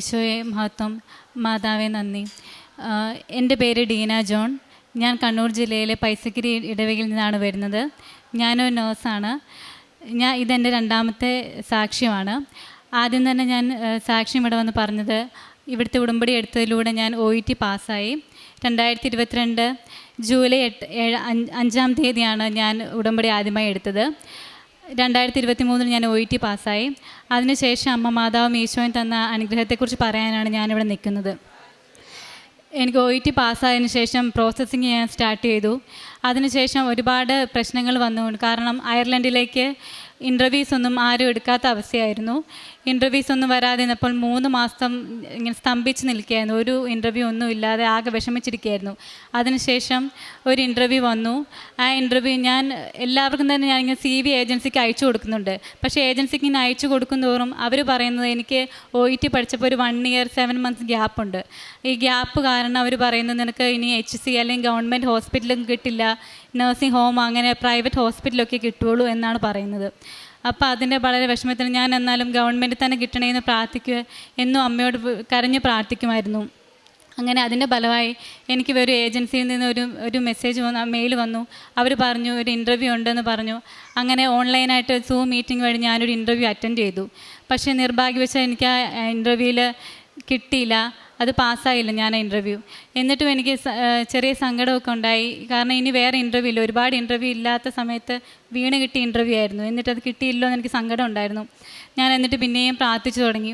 ഈശോയെ മഹത്വം. മാതാവെ നന്ദി. എന്റെ പേര് ഡീന ജോൺ. ഞാൻ കണ്ണൂർ ജില്ലയിലെ പൈസക്കിരി ഇടവകയിൽ നിന്നാണ് വരുന്നത്. ഞാനൊരു നേഴ്സാണ്. ഞാൻ ഇതെന്റെ രണ്ടാമത്തെ സാക്ഷ്യമാണ്. ആദ്യം തന്നെ ഞാൻ സാക്ഷ്യം ഇവിടെ വന്ന് പറഞ്ഞത് ഇവിടുത്തെ ഉടമ്പടി എടുത്തതിലൂടെ ഞാൻ ഒ ഇ ടി പാസ്സായി. രണ്ടായിരത്തി ഇരുപത്തിരണ്ട് ജൂലൈ എട്ട് ഏഴ് അഞ്ച് അഞ്ചാം തീയതിയാണ് ഞാൻ ഉടമ്പടി ആദ്യമായി എടുത്തത്. രണ്ടായിരത്തി ഇരുപത്തി മൂന്നിൽ ഞാൻ ഒ ഇ ടി പാസ്സായി. അതിനുശേഷം അമ്മ മാതാവും ഈശോയും തന്ന അനുഗ്രഹത്തെക്കുറിച്ച് പറയാനാണ് ഞാനിവിടെ നിൽക്കുന്നത്. എനിക്ക് ഒ ഇ ടി പാസ്സായതിനു ശേഷം പ്രോസസ്സിങ് ഞാൻ സ്റ്റാർട്ട് ചെയ്തു. അതിനുശേഷം ഒരുപാട് പ്രശ്നങ്ങൾ വന്നു. കാരണം അയർലൻഡിലേക്ക് ഇന്റർവ്യൂസ് ഒന്നും ആരും എടുക്കാത്ത അവസ്ഥയായിരുന്നു. ഇന്റർവ്യൂസ് ഒന്നും വരാതെ നിന്നപ്പോൾ മൂന്ന് മാസം ഇങ്ങനെ സ്തംഭിച്ച് നിൽക്കുകയായിരുന്നു. ഒരു ഇന്റർവ്യൂ ഒന്നും ഇല്ലാതെ ആകെ വിഷമിച്ചിരിക്കുകയായിരുന്നു. അതിനുശേഷം ഒരു ഇന്റർവ്യൂ വന്നു. ആ ഇന്റർവ്യൂ ഞാൻ എല്ലാവർക്കും തന്നെ ഞാൻ ഇങ്ങനെ സി വി ഏജൻസിക്ക് അയച്ചു കൊടുക്കുന്നുണ്ട്. പക്ഷേ ഏജൻസിക്ക് ഇങ്ങനെ അയച്ചു കൊടുക്കും തോറും അവർ പറയുന്നത് എനിക്ക് ഒ ഇ ടി പഠിച്ചപ്പോൾ ഒരു one year seven months gap ഉണ്ട്. ഈ ഗ്യാപ്പ് കാരണം അവർ പറയുന്നത് നിനക്ക് ഇനി എച്ച് സി അല്ലെങ്കിൽ ഗവൺമെന്റ് ഹോസ്പിറ്റലും കിട്ടില്ല. നഴ്സിംഗ് ഹോം അങ്ങനെ പ്രൈവറ്റ് ഹോസ്പിറ്റലൊക്കെ കിട്ടുള്ളൂ എന്നാണ് പറയുന്നത്. അപ്പോൾ അതിന്റെ വളരെ വിഷമത്തിന് ഞാൻ എന്നാലും ഗവൺമെന്റ് തന്നെ കിട്ടണമെന്ന് പ്രാർത്ഥിക്കുക എന്നും അമ്മയോട് കരഞ്ഞ് പ്രാർത്ഥിക്കുമായിരുന്നു. അങ്ങനെ അതിന്റെ ഫലമായി എനിക്ക് ഒരു ഏജൻസിയിൽ നിന്ന് ഒരു ഒരു മെസ്സേജ് വന്നു മെയിൽ വന്നു. അവർ പറഞ്ഞു ഒരു ഇന്റർവ്യൂ ഉണ്ടെന്ന് പറഞ്ഞു. അങ്ങനെ ഓൺലൈനായിട്ട് സൂം മീറ്റിംഗ് വഴി ഞാനൊരു ഇന്റർവ്യൂ അറ്റൻഡ് ചെയ്തു. പക്ഷേ നിർഭാഗ്യവശാൽ എനിക്ക് ആ ഇന്റർവ്യൂവിൽ കിട്ടിയില്ല. അത് പാസ്സായില്ല ഞാൻ ഇന്റർവ്യൂ എന്നിട്ടും എനിക്ക് ചെറിയ സങ്കടമൊക്കെ ഉണ്ടായി. കാരണം ഇനി വേറെ ഇന്റർവ്യൂ ഇല്ല. ഒരുപാട് ഇന്റർവ്യൂ ഇല്ലാത്ത സമയത്ത് വീണ് കിട്ടിയ ഇന്റർവ്യൂ ആയിരുന്നു. എന്നിട്ട് അത് കിട്ടിയില്ലോ എന്ന് എനിക്ക് സങ്കടം ഉണ്ടായിരുന്നു. ഞാൻ എന്നിട്ട് പിന്നെയും പ്രാർത്ഥിച്ചു തുടങ്ങി.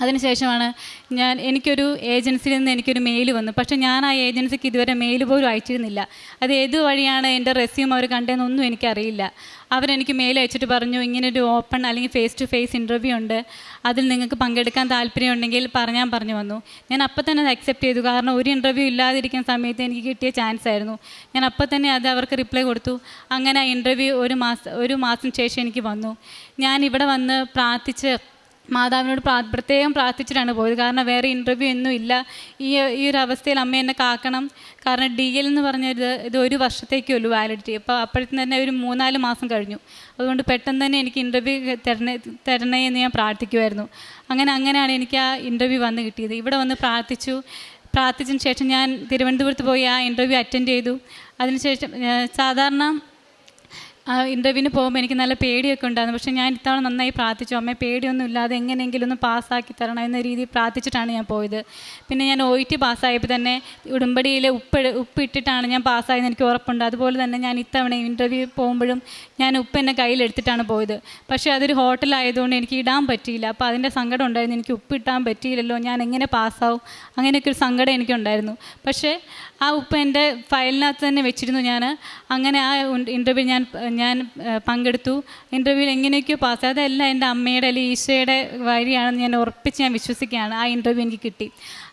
അതിനുശേഷമാണ് ഞാൻ എനിക്കൊരു ഏജൻസിയിൽ നിന്ന് എനിക്കൊരു മെയിൽ വന്നു. പക്ഷേ ഞാൻ ആ ഏജൻസിക്ക് ഇതുവരെ മെയിൽ പോലും അയച്ചിരുന്നില്ല. അത് ഏത് വഴിയാണ് എന്റെ റെസ്യൂം അവർ കണ്ടതെന്നൊന്നും എനിക്കറിയില്ല. അവരെനിക്ക് മെയിൽ അയച്ചിട്ട് പറഞ്ഞു ഇങ്ങനൊരു ഓപ്പൺ അല്ലെങ്കിൽ ഫേസ് ടു ഫേസ് ഇന്റർവ്യൂ ഉണ്ട്. അതിൽ നിങ്ങൾക്ക് പങ്കെടുക്കാൻ താല്പര്യമുണ്ടെങ്കിൽ പറഞ്ഞാൽ പറഞ്ഞു വന്നു. ഞാൻ അപ്പം തന്നെ അത് അക്സെപ്റ്റ് ചെയ്തു. കാരണം ഒരു ഇന്റർവ്യൂ ഇല്ലാതിരിക്കുന്ന സമയത്ത് എനിക്ക് കിട്ടിയ ചാൻസ് ആയിരുന്നു. ഞാൻ അപ്പം തന്നെ അത് അവർക്ക് റിപ്ലൈ കൊടുത്തു. അങ്ങനെ ആ ഇന്റർവ്യൂ ഒരു മാസം ഒരു മാസം ശേഷം എനിക്ക് വന്നു. ഞാൻ ഇവിടെ വന്ന് പ്രാർത്ഥിച്ച് മാതാവിനോട് പ്രാ പ്രത്യേകം പ്രാർത്ഥിച്ചിട്ടാണ് പോയത്. കാരണം വേറെ ഇന്റർവ്യൂ ഒന്നും ഇല്ല. ഈ ഈ ഒരു അവസ്ഥയിൽ അമ്മ എന്നെ കാക്കണം. കാരണം ഡി എൽ എന്ന് പറഞ്ഞത് ഇത് ഒരു വർഷത്തേക്കേ ഉള്ളൂ വാലിഡിറ്റി അപ്പോൾ അപ്പോഴത്തേന് തന്നെ ഒരു മൂന്നാൽ മാസം കഴിഞ്ഞു. അതുകൊണ്ട് പെട്ടെന്ന് തന്നെ എനിക്ക് ഇന്റർവ്യൂ തരണേ തരണേ എന്ന് ഞാൻ പ്രാർത്ഥിക്കുമായിരുന്നു അങ്ങനെ അങ്ങനെയാണ് എനിക്ക് ആ ഇന്റർവ്യൂ വന്ന് കിട്ടിയത്. ഇവിടെ വന്ന് പ്രാർത്ഥിച്ചു. പ്രാർത്ഥിച്ചതിന് ശേഷം ഞാൻ തിരുവനന്തപുരത്ത് പോയി ആ ഇന്റർവ്യൂ അറ്റൻഡ് ചെയ്തു. അതിനുശേഷം സാധാരണ ആ ഇന്റർവ്യൂവിന് പോകുമ്പോൾ എനിക്ക് നല്ല പേടിയൊക്കെ ഉണ്ടായിരുന്നു. പക്ഷേ ഞാൻ ഇത്തവണ നന്നായി പ്രാർത്ഥിച്ചു. അമ്മയെ പേടിയൊന്നും ഇല്ലാതെ എങ്ങനെയെങ്കിലും ഒന്ന് പാസ്സാക്കി തരണം എന്ന രീതിയിൽ പ്രാർത്ഥിച്ചിട്ടാണ് ഞാൻ പോയത്. പിന്നെ ഞാൻ ഒ ടി പാസ്സായപ്പോൾ തന്നെ ഉടുമ്പടിയിൽ ഉപ്പ് ഉപ്പ് ഇട്ടിട്ടാണ് ഞാൻ പാസ്സായെന്ന് എനിക്ക് ഉറപ്പുണ്ട്. അതുപോലെ തന്നെ ഞാൻ ഇത്തവണ ഇന്റർവ്യൂ പോകുമ്പോഴും ഞാൻ ഉപ്പ് എന്നെ കയ്യിലെടുത്തിട്ടാണ് പോയത്. പക്ഷേ അതൊരു ഹോട്ടലായതുകൊണ്ട് എനിക്ക് ഇടാൻ പറ്റിയില്ല. അപ്പോൾ അതിന്റെ സങ്കടം ഉണ്ടായിരുന്നു. എനിക്ക് ഉപ്പ് ഇട്ടാൻ പറ്റിയില്ലല്ലോ. ഞാൻ എങ്ങനെ പാസ്സാവും? അങ്ങനെയൊക്കെ ഒരു സങ്കടം എനിക്കുണ്ടായിരുന്നു. പക്ഷേ ആ ഉപ്പ് എന്റെ ഫയലിനകത്ത് തന്നെ വെച്ചിരുന്നു ഞാൻ അങ്ങനെ ആ ഇന്റർവ്യൂ ഞാൻ ഞാൻ പങ്കെടുത്തു. ഇന്റർവ്യൂവിൽ എങ്ങനെയൊക്കെയോ പാസ് അതെല്ലാം എന്റെ അമ്മയുടെ അല്ലെങ്കിൽ ഈശോയുടെ വഴിയാണെന്ന് ഞാൻ ഉറപ്പിച്ച് ഞാൻ വിശ്വസിക്കുകയാണ്. ആ ഇന്റർവ്യൂ എനിക്ക് കിട്ടി.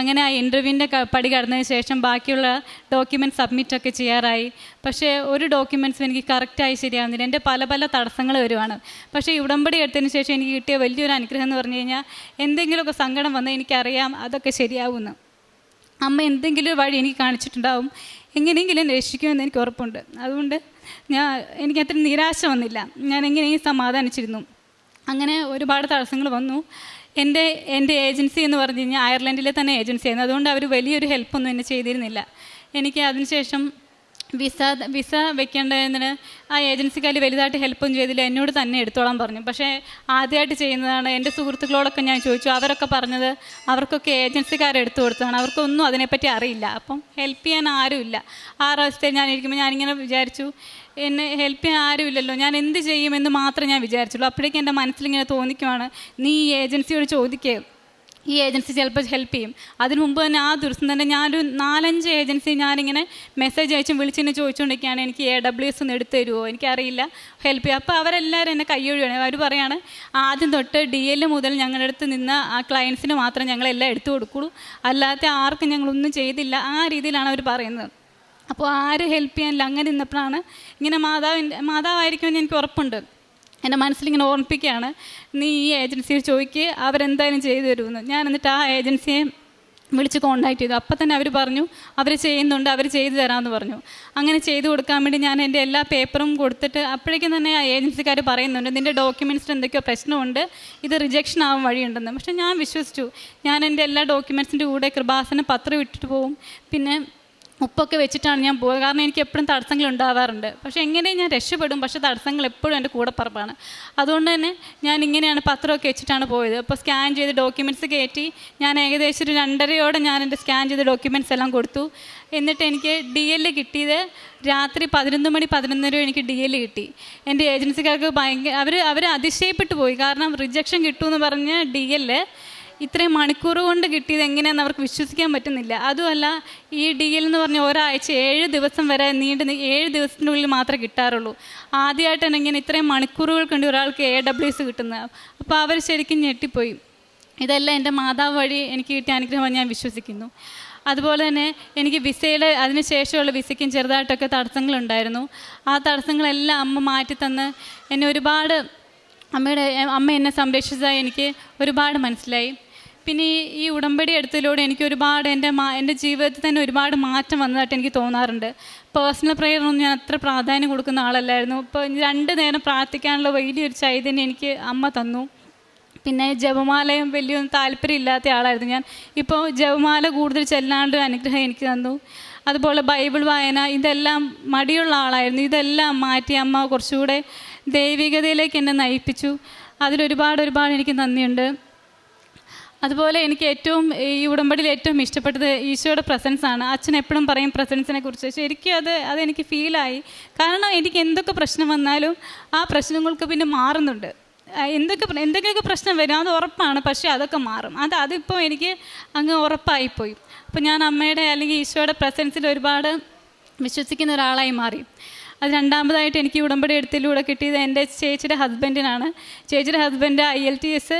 അങ്ങനെ ആ ഇന്റർവ്യൂവിന്റെ പടി കടന്നതിന് ശേഷം ബാക്കിയുള്ള ഡോക്യുമെന്റ് സബ്മിറ്റൊക്കെ ചെയ്യാറായി. പക്ഷേ ഒരു ഡോക്യുമെന്റ്സും എനിക്ക് കറക്റ്റായി ശരിയാവുന്നില്ല. എന്റെ പല പല തടസ്സങ്ങൾ വരുവാണ്. പക്ഷേ ഉടമ്പടി എടുത്തതിന് ശേഷം എനിക്ക് കിട്ടിയ വലിയൊരു അനുഗ്രഹം എന്ന് പറഞ്ഞു കഴിഞ്ഞാൽ എന്തെങ്കിലുമൊക്കെ സങ്കടം വന്നാൽ എനിക്കറിയാം അതൊക്കെ ശരിയാവുമെന്ന്. അമ്മ എന്തെങ്കിലും വഴി എനിക്ക് കാണിച്ചിട്ടുണ്ടാവും. എങ്ങനെയെങ്കിലും രക്ഷിക്കുമെന്ന് എനിക്ക് ഉറപ്പുണ്ട്. അതുകൊണ്ട് ഞാൻ എനിക്ക് അത്ര നിരാശ വന്നില്ല. ഞാൻ എങ്ങനെയും സമാധാനിച്ചിരുന്നു? അങ്ങനെ ഒരുപാട് തടസ്സങ്ങൾ വന്നു. എന്റെ എന്റെ ഏജൻസി എന്ന് പറഞ്ഞു കഴിഞ്ഞാൽ അയർലൻഡിലെ തന്നെ ഏജൻസി ആയിരുന്നു അതുകൊണ്ട് അവർ വലിയൊരു ഹെൽപ്പൊന്നും എന്നെ ചെയ്തിരുന്നില്ല. എനിക്ക് അതിനുശേഷം വിസ വിസ വെക്കേണ്ടതിന് ആ ഏജൻസിക്കാർ വലുതായിട്ട് ഹെൽപ്പൊന്നും ചെയ്തില്ല. എന്നോട് തന്നെ എടുത്തോളാൻ പറഞ്ഞു. പക്ഷേ ആദ്യമായിട്ട് ചെയ്യുന്നതാണ് എന്റെ സുഹൃത്തുക്കളോടൊക്കെ ഞാൻ ചോദിച്ചു. അവരൊക്കെ പറഞ്ഞത് അവർക്കൊക്കെ ഏജൻസിക്കാർ എടുത്തു കൊടുത്തതാണ്. അവർക്കൊന്നും അതിനെപ്പറ്റി അറിയില്ല. അപ്പം ഹെൽപ്പ് ചെയ്യാൻ ആരുമില്ല. ആ അവസ്ഥയിൽ ഞാൻ ഇരിക്കുമ്പോൾ ഞാനിങ്ങനെ വിചാരിച്ചു എന്നെ ഹെൽപ്പ് ചെയ്യാൻ ആരുമില്ലല്ലോ. ഞാൻ എന്ത് ചെയ്യുമെന്ന് മാത്രമേ ഞാൻ വിചാരിച്ചുള്ളൂ. അപ്പോഴേക്കും എന്റെ മനസ്സിലിങ്ങനെ തോന്നിക്കുവാണ് നീ ഈ ഏജൻസിയോട് ചോദിക്കുക ഈ ഏജൻസി ചിലപ്പോൾ ഹെൽപ്പ് ചെയ്യും. അതിന് മുമ്പ് തന്നെ ആ ദിവസം തന്നെ ഞാനൊരു നാലഞ്ച് ഏജൻസി ഞാനിങ്ങനെ മെസ്സേജ് അയച്ചും വിളിച്ചിങ്ങനെ ചോദിച്ചുകൊണ്ടിരിക്കുകയാണ്. എനിക്ക് എ ഡബ്ല്യു എസ് ഒന്ന് എടുത്തു തരുമോ എനിക്കറിയില്ല. ഹെൽപ്പ് ചെയ്യും. അപ്പോൾ അവരെല്ലാവരും എന്നെ കയ്യൊഴിയാണ് അവർ പറയാണ് ആദ്യം തൊട്ട് ഡി എൽ മുതൽ ഞങ്ങളുടെ അടുത്ത് നിന്ന് ആ ക്ലയൻസിന് മാത്രം ഞങ്ങളെല്ലാം എടുത്തു കൊടുക്കുള്ളൂ. അല്ലാത്ത ആർക്കും ഞങ്ങളൊന്നും ചെയ്തില്ല. ആ രീതിയിലാണ് അവർ പറയുന്നത്. അപ്പോൾ ആരും ഹെൽപ്പ് ചെയ്യാനില്ല അങ്ങനെ നിന്നപ്പോഴാണ് ഇങ്ങനെ മാതാവിന്റെ മാതാവായിരിക്കുമെന്ന് എനിക്ക് ഉറപ്പുണ്ട്. എന്റെ മനസ്സിലിങ്ങനെ ഓർമ്മിപ്പിക്കുകയാണ്. നീ ഈ ഏജൻസിയിൽ ചോദിക്കുക അവരെന്തായാലും ചെയ്തു തരുമെന്ന്. ഞാൻ എന്നിട്ട് ആ ഏജൻസിയെ വിളിച്ച് കോണ്ടാക്ട് ചെയ്തു. അപ്പം തന്നെ അവർ പറഞ്ഞു അവർ ചെയ്യുന്നുണ്ട് അവർ ചെയ്തു തരാമെന്ന് പറഞ്ഞു. അങ്ങനെ ചെയ്തു കൊടുക്കാൻ വേണ്ടി ഞാൻ എന്റെ എല്ലാ പേപ്പറും കൊടുത്തിട്ട് അപ്പോഴേക്കും തന്നെ ആ ഏജൻസിക്കാർ പറയുന്നുണ്ട് നിന്റെ ഡോക്യുമെന്റ്സിന് എന്തൊക്കെയോ പ്രശ്നമുണ്ട് ഇത് റിജക്ഷൻ ആവാൻ വഴിയുണ്ടെന്ന്. പക്ഷേ ഞാൻ വിശ്വസിച്ചു. ഞാൻ എന്റെ എല്ലാ ഡോക്യുമെന്റ്സിന്റെ കൂടെ കൃപാസന പത്രം ഇട്ടിട്ട് പോവും. പിന്നെ ഉപ്പൊക്കെ വെച്ചിട്ടാണ് ഞാൻ പോകുക കാരണം എനിക്ക് എപ്പോഴും തടസ്സങ്ങൾ ഉണ്ടാവാറുണ്ട്. പക്ഷേ എങ്ങനെയും ഞാൻ രക്ഷപ്പെടും? പക്ഷേ തടസ്സങ്ങൾ എപ്പോഴും എന്റെ കൂടെ പറപ്പാണ് അതുകൊണ്ട് തന്നെ ഞാൻ ഇങ്ങനെയാണ് പത്രമൊക്കെ വെച്ചിട്ടാണ് പോയത്. അപ്പോൾ സ്കാൻ ചെയ്ത് ഡോക്യുമെന്റ്സ് കയറ്റി ഞാൻ ഏകദേശം ഒരു രണ്ടരയോടെ ഞാൻ എന്റെ സ്കാൻ ചെയ്ത ഡോക്യുമെന്റ്സ് എല്ലാം കൊടുത്തു. എന്നിട്ട് എനിക്ക് ഡി എൽ കിട്ടിയത് രാത്രി പതിനൊന്ന് മണി പതിനൊന്നര എനിക്ക് ഡി എൽ കിട്ടി. എന്റെ ഏജൻസിക്കാർക്ക് ഭയങ്കര അവർ അവർ അതിശയപ്പെട്ടു പോയി. കാരണം റിജക്ഷൻ കിട്ടുമെന്ന് പറഞ്ഞ് ഡി എൽ ഇത്രയും മണിക്കൂർ കൊണ്ട് കിട്ടിയത് എങ്ങനെയാണെന്ന് അവർക്ക് വിശ്വസിക്കാൻ പറ്റുന്നില്ല. അതുമല്ല ഈ ഡീൽ എന്ന് പറഞ്ഞ ഒരാഴ്ച ഏഴ് ദിവസം വരെ നീണ്ട് ഏഴ് ഏഴ് ദിവസത്തിനുള്ളിൽ മാത്രമേ കിട്ടാറുള്ളൂ. ആദ്യമായിട്ടാണ് ഇങ്ങനെ ഇത്രയും മണിക്കൂറുകൾ കണ്ടി ഒരാൾക്ക് എ ഡബ്ല്യു എസ് കിട്ടുന്നത്. അപ്പോൾ അവർ ശരിക്കും ഞെട്ടിപ്പോയി. ഇതെല്ലാം എന്റെ മാതാവ് വഴി എനിക്ക് കിട്ടിയ അനുഗ്രഹമായി ഞാൻ വിശ്വസിക്കുന്നു. അതുപോലെ തന്നെ എനിക്ക് വിസയുടെ അതിന് ശേഷമുള്ള വിസയ്ക്കും ചെറുതായിട്ടൊക്കെ തടസ്സങ്ങളുണ്ടായിരുന്നു. ആ തടസ്സങ്ങളെല്ലാം അമ്മ മാറ്റി തന്ന് എന്നെ ഒരുപാട് അമ്മയുടെ അമ്മ എന്നെ സംരക്ഷിച്ചതായി എനിക്ക് ഒരുപാട് മനസ്സിലായി. പിന്നെ ഈ ഉടമ്പടി എടുത്തതിലൂടെ എനിക്ക് ഒരുപാട് എന്റെ മാ എന്റെ ജീവിതത്തിൽ തന്നെ ഒരുപാട് മാറ്റം വന്നതായിട്ട് എനിക്ക് തോന്നാറുണ്ട്. പേഴ്സണൽ പ്രെയറിനൊന്നും ഞാൻ അത്ര പ്രാധാന്യം കൊടുക്കുന്ന ആളല്ലായിരുന്നു. ഇപ്പോൾ രണ്ട് നേരം പ്രാർത്ഥിക്കാനുള്ള വലിയൊരു ചൈതന്യം എനിക്ക് അമ്മ തന്നു. പിന്നെ ജപമാലയും വലിയൊന്നും താല്പര്യമില്ലാത്ത ആളായിരുന്നു ഞാൻ. ഇപ്പോൾ ജപമാല കൂടുതൽ ചെല്ലാണ്ട് അനുഗ്രഹം എനിക്ക് തന്നു. അതുപോലെ ബൈബിൾ വായന ഇതെല്ലാം മടിയുള്ള ആളായിരുന്നു. ഇതെല്ലാം മാറ്റി അമ്മ കുറച്ചുകൂടെ ദൈവികതയിലേക്ക് എന്നെ നയിപ്പിച്ചു. അതിലൊരുപാട് ഒരുപാട് എനിക്ക് നന്ദിയുണ്ട്. അതുപോലെ എനിക്ക് ഏറ്റവും ഈ ഉടമ്പടിയിൽ ഏറ്റവും ഇഷ്ടപ്പെട്ടത് ഈശോയുടെ പ്രസൻസ് ആണ്. അച്ഛൻ എപ്പോഴും പറയും പ്രസൻസിനെ കുറിച്ച്. ശരിക്കും അത് അതെനിക്ക് ഫീലായി കാരണം എനിക്ക് എന്തൊക്കെ പ്രശ്നം വന്നാലും ആ പ്രശ്നങ്ങൾക്ക് പിന്നെ മാറുന്നുണ്ട്. എന്തൊക്കെ എന്തൊക്കെയൊക്കെ പ്രശ്നം വരും. അത് ഉറപ്പാണ്. പക്ഷേ അതൊക്കെ മാറും. അത് അതിപ്പോൾ എനിക്ക് അങ്ങ് ഉറപ്പായിപ്പോയി. അപ്പോൾ ഞാൻ അമ്മയുടെ അല്ലെങ്കിൽ ഈശോയുടെ പ്രസൻസിൽ ഒരുപാട് വിശ്വസിക്കുന്ന ഒരാളായി മാറി. അത് രണ്ടാമതായിട്ട് എനിക്ക് ഉടമ്പടി എടുത്തിലൂടെ കിട്ടിയത് എന്റെ ചേച്ചിയുടെ ഹസ്ബൻഡിനാണ് ചേച്ചിയുടെ husband I L T S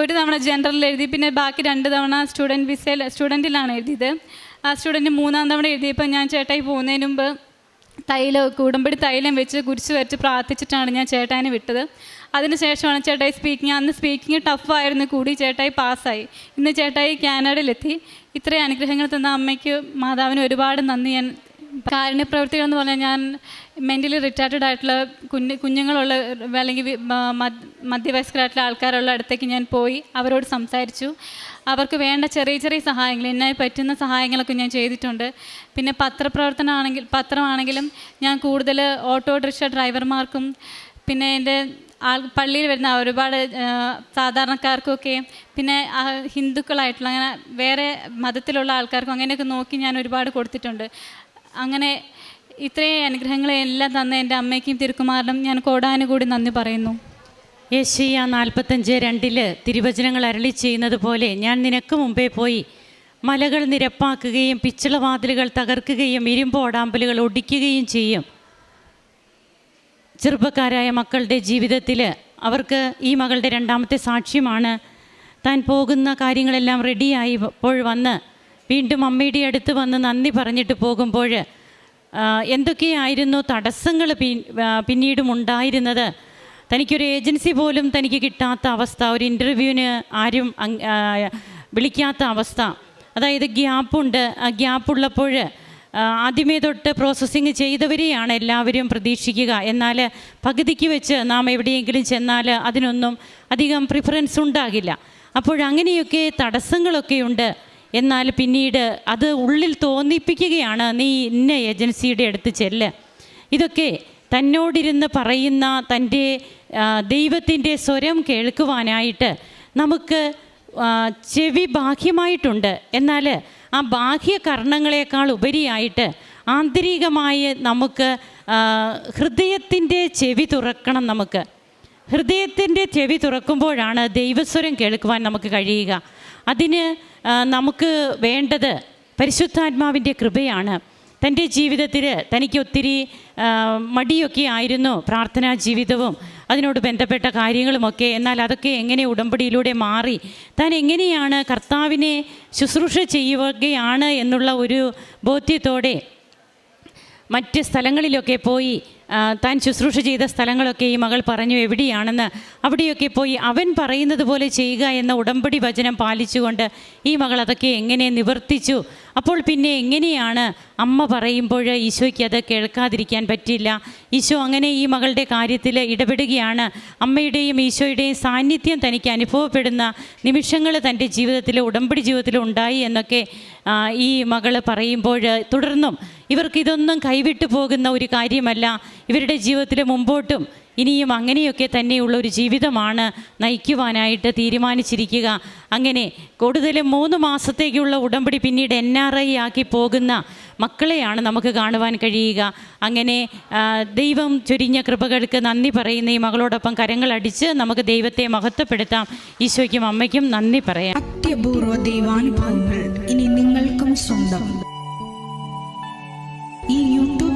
ഒരു തവണ ജനറലിൽ എഴുതി പിന്നെ ബാക്കി രണ്ട് തവണ സ്റ്റുഡന്റ് വിസയിൽ സ്റ്റുഡന്റിലാണ് എഴുതിയത്. ആ സ്റ്റുഡന്റ് മൂന്നാം തവണ എഴുതിയപ്പോൾ ഞാൻ ചേട്ടായി പോകുന്നതിന് മുമ്പ് തൈലമൊക്കെ ഉടമ്പടി തൈലം വെച്ച് കുരിച്ച് വരച്ച് പ്രാർത്ഥിച്ചിട്ടാണ് ഞാൻ ചേട്ടായിനെ വിട്ടത്. അതിനുശേഷമാണ് ചേട്ടായി സ്പീക്കിംഗ് അന്ന് സ്പീക്കിംഗ് ടഫായിരുന്നു കൂടി ചേട്ടായി പാസ്സായി. ഇന്ന് ചേട്ടായി കാനഡയിലെത്തി. ഇത്രയും അനുഗ്രഹങ്ങൾ തന്ന അമ്മയ്ക്ക് മാതാവിന് ഒരുപാട് നന്ദി. ഞാൻ കാരുണ്യ പ്രവൃത്തികൾ എന്ന് പറഞ്ഞാൽ ഞാൻ മെന്റലി റിട്ടാർട്ടഡ് ആയിട്ടുള്ള കുഞ്ഞ് കുഞ്ഞുങ്ങളുള്ള അല്ലെങ്കിൽ മധ്യവയസ്കരായിട്ടുള്ള ആൾക്കാരുള്ള അടുത്തേക്ക് ഞാൻ പോയി അവരോട് സംസാരിച്ചു. അവർക്ക് വേണ്ട ചെറിയ ചെറിയ സഹായങ്ങൾ എന്നെ പറ്റുന്ന സഹായങ്ങളൊക്കെ ഞാൻ ചെയ്തിട്ടുണ്ട്. പിന്നെ പത്രപ്രവർത്തനമാണെങ്കിൽ പത്രമാണെങ്കിലും ഞാൻ കൂടുതൽ ഓട്ടോറിക്ഷ ഡ്രൈവർമാർക്കും പിന്നെ എന്റെ ആൾ പള്ളിയിൽ വരുന്ന ഒരുപാട് സാധാരണക്കാർക്കൊക്കെ പിന്നെ ഹിന്ദുക്കളായിട്ടുള്ള അങ്ങനെ വേറെ മതത്തിലുള്ള ആൾക്കാർക്കും അങ്ങനെയൊക്കെ നോക്കി ഞാൻ ഒരുപാട് കൊടുത്തിട്ടുണ്ട്. അങ്ങനെ ഇത്രയും അനുഗ്രഹങ്ങളെല്ലാം തന്ന എന്റെ അമ്മയ്ക്കും തിരുക്കുമാറിനും ഞാൻ കോടാനുകൂടി നന്ദി പറയുന്നു. യേശയ്യ നാൽപ്പത്തഞ്ച് രണ്ടിൽ തിരുവചനങ്ങൾ അരളി ചെയ്യുന്നത് പോലെ ഞാൻ നിനക്ക് മുമ്പേ പോയി മലകൾ നിരപ്പാക്കുകയും പിച്ചളവാതിലുകൾ തകർക്കുകയും ഇരുമ്പ് ഓടാമ്പലുകൾ ഒടിക്കുകയും ചെയ്യും. ചെറുപ്പക്കാരായ മക്കളുടെ ജീവിതത്തിൽ അവർക്ക് ഈ മകളുടെ രണ്ടാമത്തെ സാക്ഷ്യമാണ്. താൻ പോകുന്ന കാര്യങ്ങളെല്ലാം റെഡിയായി ഇപ്പോൾ വന്ന് വീണ്ടും അമ്മയുടെ അടുത്ത് വന്ന് നന്ദി പറഞ്ഞിട്ട് പോകുമ്പോൾ എന്തൊക്കെയായിരുന്നു തടസ്സങ്ങൾ പിന്നീടും ഉണ്ടായിരുന്നത്? തനിക്കൊരു ഏജൻസി പോലും തനിക്ക് കിട്ടാത്ത അവസ്ഥ ഒരു ഇന്റർവ്യൂവിന് ആരും വിളിക്കാത്ത അവസ്ഥ. അതായത് ഗ്യാപ്പുണ്ട്. ആ ഗ്യാപ്പുള്ളപ്പോൾ ആദ്യമേ തൊട്ട് പ്രോസസ്സിങ് ചെയ്തവരെയാണ് എല്ലാവരും പ്രതീക്ഷിക്കുക. എന്നാൽ പകുതിക്ക് വെച്ച് നാം എവിടെയെങ്കിലും ചെന്നാൽ അതിനൊന്നും അധികം പ്രിഫറൻസ് ഉണ്ടാകില്ല. അപ്പോഴങ്ങനെയൊക്കെ തടസ്സങ്ങളൊക്കെ ഉണ്ട് എന്നാൽ പിന്നീട് അത് ഉള്ളിൽ തോന്നിപ്പിക്കുകയാണ് നീ ഇന്ന ഏജൻസിയുടെ അടുത്ത് ചെല്ല്. ഇതൊക്കെ തന്നോടിരുന്ന് പറയുന്ന തന്റെ ദൈവത്തിന്റെ സ്വരം കേൾക്കുവാനായിട്ട് നമുക്ക് ചെവി ബാഹ്യമായിട്ടുണ്ട്. എന്നാൽ ആ ബാഹ്യ കർണങ്ങളെക്കാൾ ഉപരിയായിട്ട് ആന്തരികമായി നമുക്ക് ഹൃദയത്തിന്റെ ചെവി തുറക്കണം നമുക്ക്. ഹൃദയത്തിന്റെ ചെവി തുറക്കുമ്പോഴാണ് ദൈവസ്വരം കേൾക്കുവാൻ നമുക്ക് കഴിയുക. അതിന് നമുക്ക് വേണ്ടത് പരിശുദ്ധാത്മാവിന്റെ കൃപയാണ്. തന്റെ ജീവിതത്തിൽ തനിക്ക് ഒത്തിരി മടിയൊക്കെ ആയിരുന്നു പ്രാർത്ഥനാ ജീവിതവും അതിനോട് ബന്ധപ്പെട്ട കാര്യങ്ങളുമൊക്കെ. എന്നാൽ അതൊക്കെ എങ്ങനെ ഉടമ്പടിയിലൂടെ മാറി താൻ എങ്ങനെയാണ് കർത്താവിനെ ശുശ്രൂഷ ചെയ്യുകയാണ് എന്നുള്ള ഒരു ബോധ്യത്തോടെ മറ്റ് സ്ഥലങ്ങളിലൊക്കെ പോയി താൻ ശുശ്രൂഷ ചെയ്ത സ്ഥലങ്ങളൊക്കെ ഈ മകൾ പറഞ്ഞു എവിടെയാണെന്ന് അവിടെയൊക്കെ പോയി അവൻ പറയുന്നത് പോലെ ചെയ്യുക എന്ന ഉടമ്പടി വചനം പാലിച്ചുകൊണ്ട് ഈ മകൾ അതൊക്കെ എങ്ങനെ നിവർത്തിച്ചു? അപ്പോൾ പിന്നെ എങ്ങനെയാണ് അമ്മ പറയുമ്പോൾ ഈശോയ്ക്ക് അത് കേൾക്കാതിരിക്കാൻ പറ്റില്ല? ഈശോ അങ്ങനെ ഈ മകളുടെ കാര്യത്തിൽ ഇടപെടുകയാണ്. അമ്മയുടെയും ഈശോയുടെയും സാന്നിധ്യം തനിക്ക് അനുഭവപ്പെടുന്ന നിമിഷങ്ങൾ തന്റെ ജീവിതത്തിൽ ഉടമ്പടി ജീവിതത്തിൽ ഉണ്ടായി എന്നൊക്കെ ഈ മകൾ പറയുമ്പോൾ തുടർന്നും ഇവർക്ക് ഇതൊന്നും കൈവിട്ടു പോകുന്ന ഒരു കാര്യമല്ല. ഇവരുടെ ജീവിതത്തിൽ മുമ്പോട്ടും ഇനിയും അങ്ങനെയൊക്കെ തന്നെയുള്ള ഒരു ജീവിതമാണ് നയിക്കുവാനായിട്ട് തീരുമാനിച്ചിരിക്കുക. അങ്ങനെ കൂടുതലും മൂന്ന് മാസത്തേക്കുള്ള ഉടമ്പടി പിന്നീട് എൻ ആർ ഐ ആക്കി പോകുന്ന മക്കളെയാണ് നമുക്ക് കാണുവാൻ കഴിയുക. അങ്ങനെ ദൈവം ചൊരിഞ്ഞ കൃപകൾക്ക് നന്ദി പറയുന്ന ഈ മകളോടൊപ്പം കരങ്ങളടിച്ച് നമുക്ക് ദൈവത്തെ മഹത്വപ്പെടുത്താം. ഈശോയ്ക്കും അമ്മയ്ക്കും നന്ദി പറയാം. അത്യപൂർവ ദൈവാനുഭവങ്ങൾ ഇനി നിങ്ങൾക്കും സ്വന്തം.